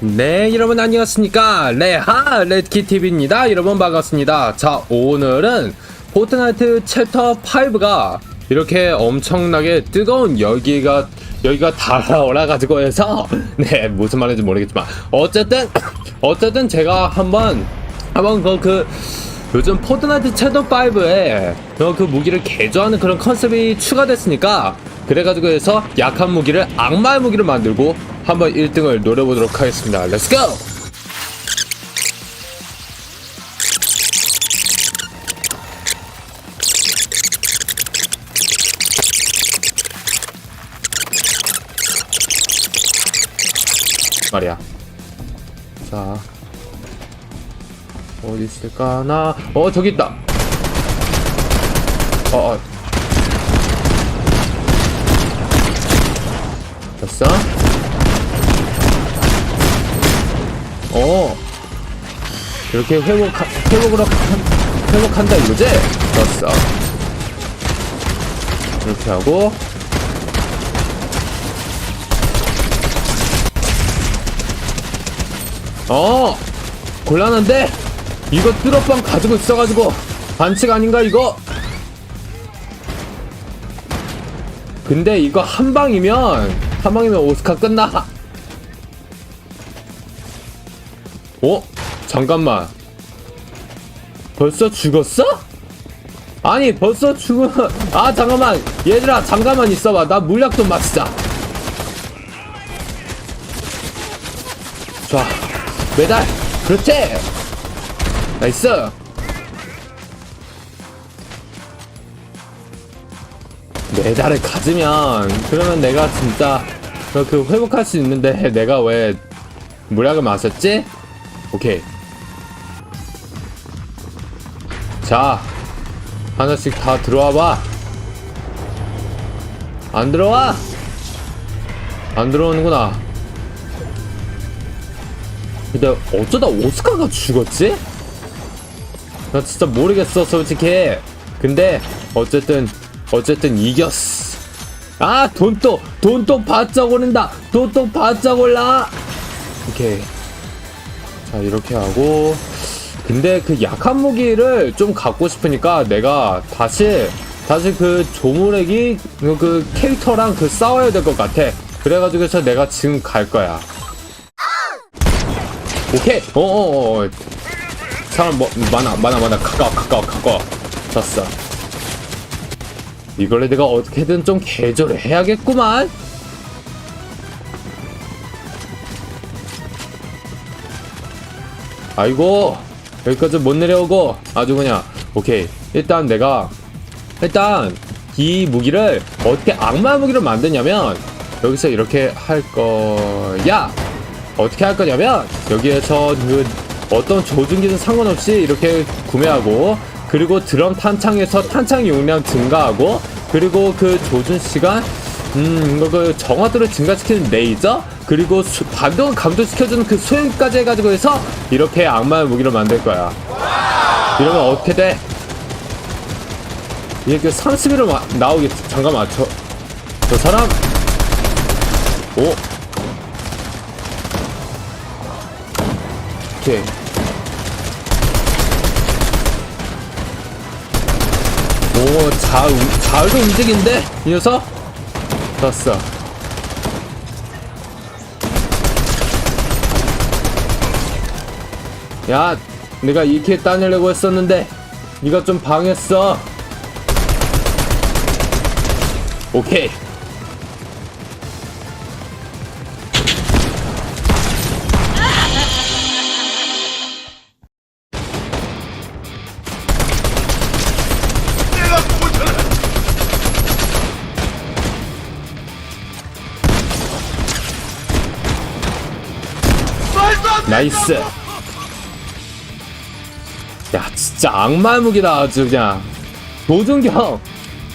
네, 여러분 안녕하십니까? 레하 레드키TV입니다. 여러분 반갑습니다. 자, 오늘은 포트나이트 챕터 5가 이렇게 엄청나게 뜨거운 열기가 여기가 달아올라 가지고 해서 네 무슨 말인지 모르겠지만 어쨌든 어쨌든 제가 한번 한번 그, 그 요즘 포트나이트 챕터 5에 그 무기를 개조하는 그런 컨셉이 추가됐으니까 그래가지고 해서 약한 무기를 악마의 무기를 만들고 한번 1등을 노려보도록 하겠습니다. 렛츠고! 말이야. 자. 어디 있을까나? 어, 저기 있다! 어, 어. 됐어? 어. 이렇게 회복, 회복을, 한- 회복한다 이거지? 됐어. 이렇게 하고. 어! 곤란한데? 이거 뚜러빵 가지고 있어가지고 반칙 아닌가 이거? 근데 이거 한 방이면 한 방이면 오스카 끝나. 어? 잠깐만. 벌써 죽었어? 아니 벌써 죽은 아 잠깐만 얘들아 잠깐만 있어봐 나 물약 좀 마시자 좋아 메달 그렇지 나이스 메달을 가지면 그러면 내가 진짜 그- 그 회복할 수 있는데 내가 왜 물약을 마셨지? 오케이 자 하나씩 다 들어와 봐. 안 들어와? 안 들어오는구나. 근데 어쩌다 오스카가 죽었지? 나 진짜 모르겠어 솔직히. 근데 어쨌든 어쨌든 이겼어. 아 돈또돈 또 바짝 오른다. 돈 또 바짝 올라. 오케이. 자 이렇게 하고 근데 그 약한 무기를 좀 갖고 싶으니까 내가 다시 다시 그 조무렉이 그- 그 캐릭터랑 그 싸워야 될 것 같아. 그래가지고 해서 내가 지금 갈 거야. 오케이. 어어어. 어, 사람 뭐 많아 많아 많아 가까워 가까워 가까워. 졌어. 이걸 내가 어떻게든 좀 개조를 해야겠구만. 아이고 여기까지 못 내려오고 아주 그냥 오케이. 일단 내가 일단 이 무기를 어떻게 악마 무기로 만드냐면 여기서 이렇게 할 거야. 어떻게 할 거냐면 여기에서 그 어떤 조준기는 상관없이 이렇게 구매하고 그리고 드럼 탄창에서 탄창 용량 증가하고 그리고 그 조준 시간 음, 이거 그 정화도를 증가시키는 레이저 그리고 수, 반동을 감도시켜주는 그 소형까지 해가지고 해서 이렇게 악마의 무기를 만들 거야. 이러면 어떻게 돼? 이게 그 31로 나오겠지. 잠깐만, 저, 저 사람. 오. 오케이. 오, 잘, 움- 잘도 움직인데? 이 녀석? 떴어. 야, 내가 이렇게 따내려고 했었는데, 네가 좀 방했어. 오케이. 나이스. 야 진짜 악마의 무기다 아주 그냥. 도중경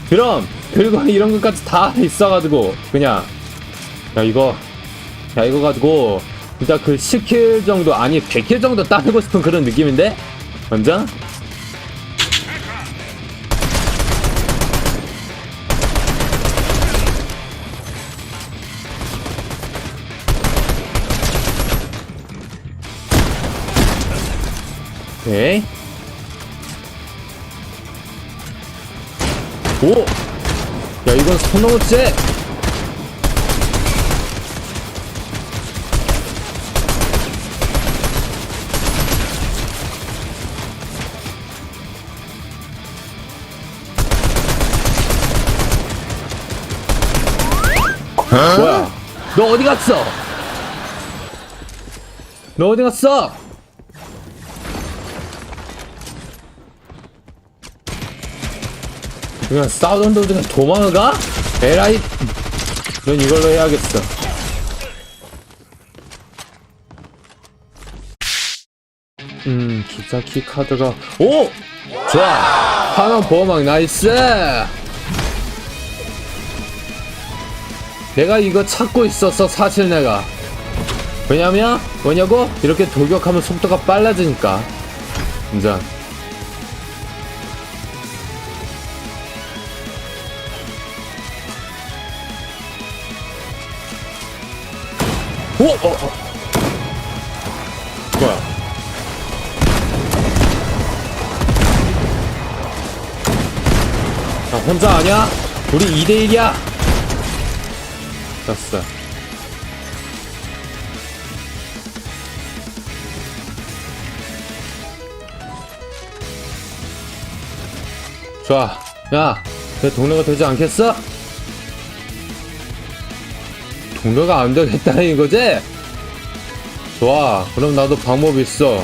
드럼 그리고 이런 것까지 다 있어가지고 그냥. 야 이거. 야 이거 가지고 진짜 그 10킬 정도 아니 100킬 정도 따내고 싶은 그런 느낌인데? 완전? 오케이. 오! 야, 이건 손 넘었지? 뭐야? 너 어디 갔어? 너 어디 갔어? 그냥 싸우던 도중에 도망가? 에라이. 넌 이걸로 해야겠어. 음 기타 키 카드가. 오! 좋아. 하나 보호막 나이스! 내가 이거 찾고 있었어 사실 내가. 왜냐면 뭐냐고? 이렇게 돌격하면 속도가 빨라지니까. 인정 오! 어, 어. 뭐야 자 혼자 아냐? 우리 2대1이야 됐어 좋아 야 내 동료가 되지 않겠어? 동료가 안 되겠다는 이거지? 좋아 그럼 나도 방법이 있어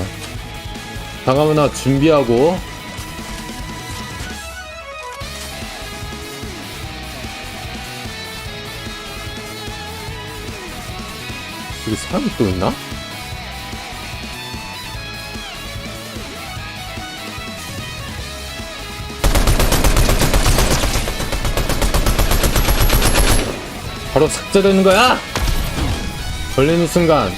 잠깐만 나 준비하고 여기 사람이 또 있나? 바로 삭제되는 거야? 걸리는 순간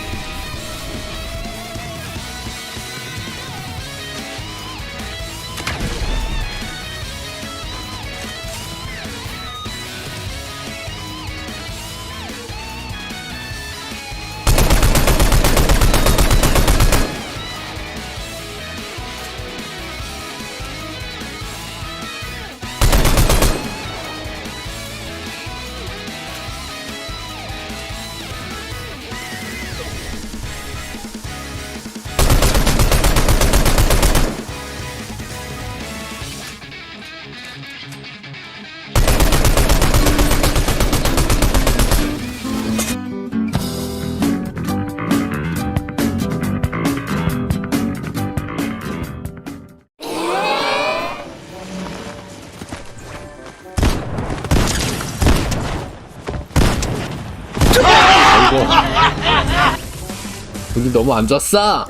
너무 안 좋았어.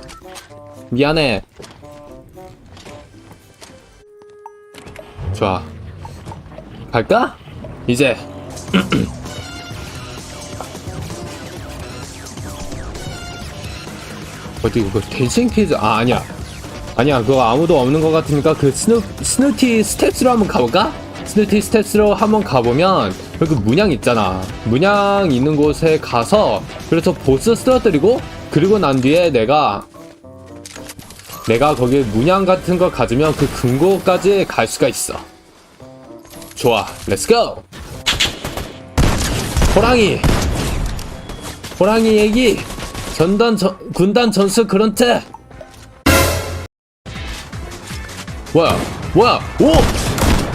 미안해. 좋아. 갈까? 이제. 어디 그거 대신 퀴즈? 아 아니야. 아니야. 그거 아무도 없는 것 같으니까 그 스누 스누티 스텝스로 한번 가볼까? 스누티 스텝스로 한번 가보면 여기 문양 있잖아. 문양 있는 곳에 가서 그래서 보스 쓰러뜨리고 그리고 난 뒤에 내가 내가 거기 문양 같은 거 가지면 그 금고까지 갈 수가 있어. 좋아 렛츠고 호랑이. 호랑이 얘기. 전단 전, 군단 전술 그런트 뭐야 뭐야 오!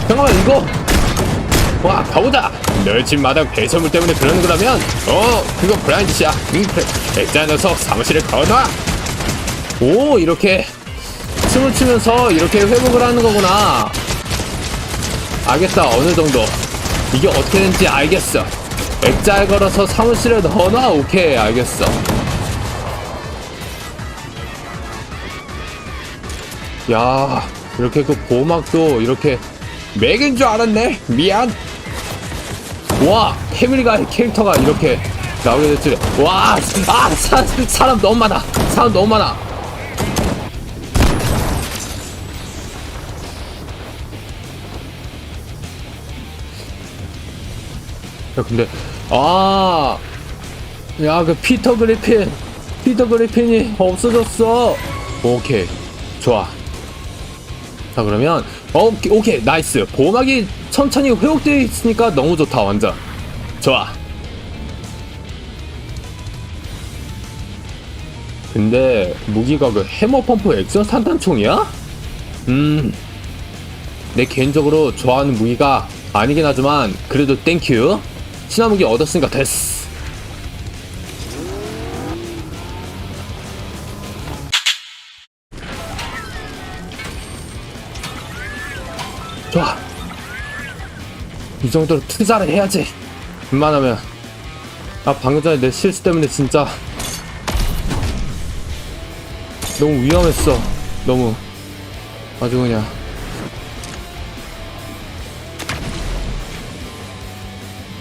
잠깐만 이거. 와 가보자 널 집마다 배설물 때문에 그러는 거라면 어 그거 브라인 짓이야. 응 그래 액자 녀석 사무실에 가둬놔. 오 이렇게 춤을 추면서 이렇게 회복을 하는 거구나. 알겠다 어느 정도. 이게 어떻게 되는지 알겠어. 액자에 걸어서 사무실에 넣어놔. 오케이 알겠어. 야 이렇게 그 보호막도 이렇게 맥인 줄 알았네. 미안. 와 패밀리가 캐릭터가 이렇게 나오게 됐지. 와아 사람 너무 많아. 사람 너무 많아. 야 근데 아 야 그 피터 그리핀 피터 그리핀이 없어졌어. 오케이 좋아. 자 그러면 어, 오케이, 오케이 나이스. 보호막이 천천히 회복되어 있으니까 너무 좋다 완전. 좋아 근데 무기가 그 해머 펌프 액션 산탄총이야? 음, 내 개인적으로 좋아하는 무기가 아니긴 하지만 그래도 땡큐 신화 무기 얻었으니까 됐어 좋아. 이 정도로 투자를 해야지. 웬만하면. 아, 방금 전에 내 실수 때문에 진짜. 너무 위험했어. 너무. 아주 그냥.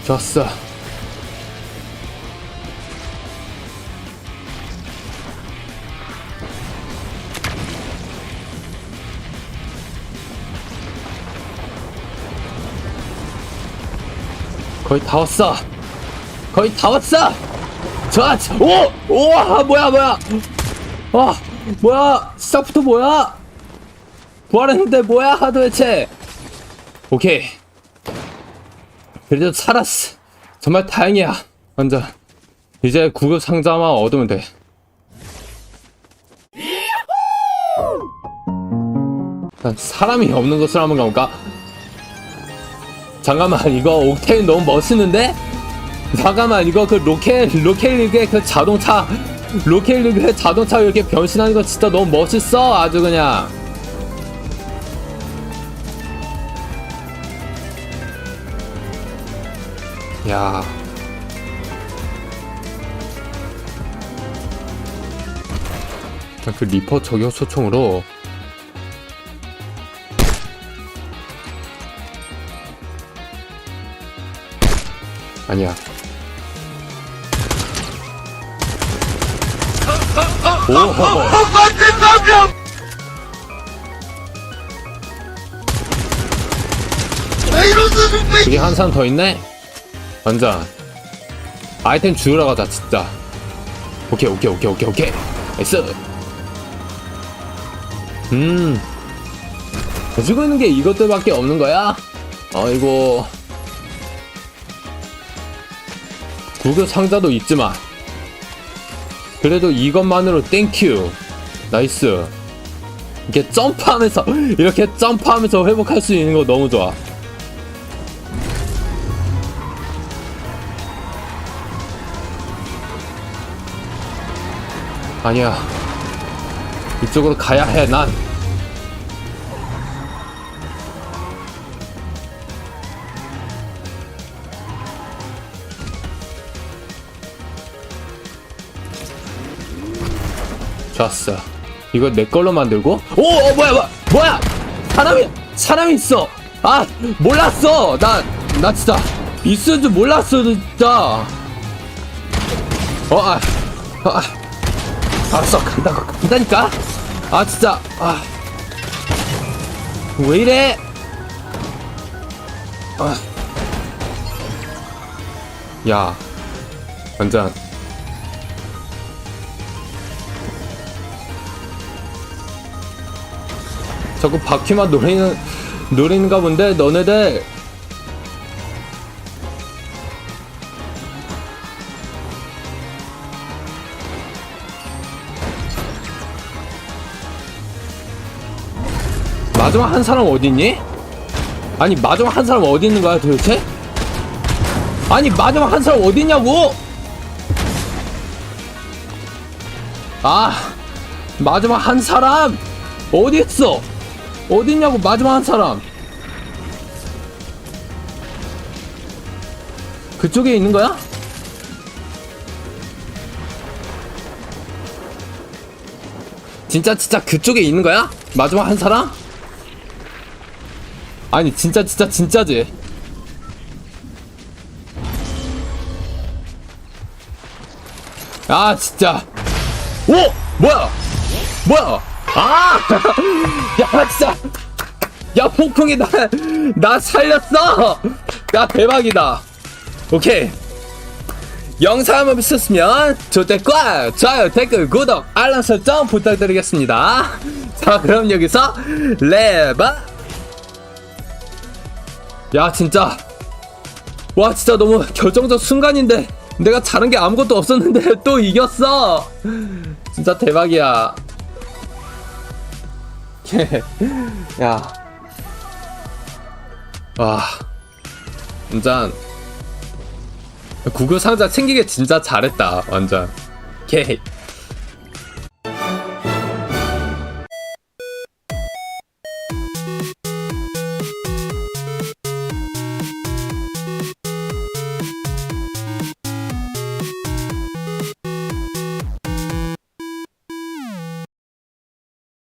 좋았어. 거의 다 왔어. 거의 다 왔어. 자, 자, 오, 오, 아, 뭐야, 뭐야. 아, 뭐야, 시작부터 뭐야? 부활했는데 뭐야, 도대체. 오케이. 그래도 살았어. 정말 다행이야. 완전. 이제 구급 상자만 얻으면 돼. 난 사람이 없는 곳을 한번 가볼까? 잠깐만 이거 옥테인 너무 멋있는데? 잠깐만 이거 그 로켓 로켓 리그의 그 자동차 로켓리그의 자동차 이렇게 변신하는 거 진짜 너무 멋있어. 아주 그냥. 야. 그 리퍼 저격 소총으로. 아니야. 저기 한 사람 더 있네? 완전. 아이템 주우러 가자, 진짜. 오케이, 오케이, 오케이, 오케이, 오케이. 나이스. 음. 가지고 있는 게 이것들밖에 없는 거야? 아이고. 구급 상자도 있지만 그래도 이것만으로 땡큐 나이스. 이렇게 점프하면서 이렇게 점프하면서 회복할 수 있는 거 너무 좋아. 아니야. 이쪽으로 가야 해난 좋았어. 이거 내 걸로 만들고. 오, 어, 뭐야, 뭐야, 뭐야! 사람이, 사람이 있어! 아, 몰랐어! 나, 나 진짜, 있을 줄 몰랐어, 진짜! 어, 아, 아, 알았어, 간다고, 간다니까? 아, 진짜, 아. 왜 이래? 아. 야, 완전. 자꾸 바퀴만 노리는 노리는가 본데 너네들 마지막 한 사람 어디 있니? 아니 마지막 한 사람 어디 있는 거야 도대체? 아니 마지막 한 사람 어디 있냐고? 아 마지막 한 사람 어디 있어? 어디 있냐고 마지막 한 사람 그쪽에 있는 거야? 진짜 진짜 그쪽에 있는 거야? 마지막 한 사람? 아니 진짜 진짜 진짜지 아 진짜 오 뭐야 뭐야 아! 야 박사! 야 폭풍이 나, 나 살렸어! 야 대박이다. 오케이. 영상 재밌었으면 좋댓과 좋아요 댓글 구독 알람 설정 부탁드리겠습니다. 자 그럼 여기서 레바. 야 진짜. 와 진짜 너무 결정적 순간인데 내가 잘한 게 아무것도 없었는데 또 이겼어. 진짜 대박이야. 야. 와. 완전. 구글 상자 챙기게 진짜 잘했다. 완전. 오케이.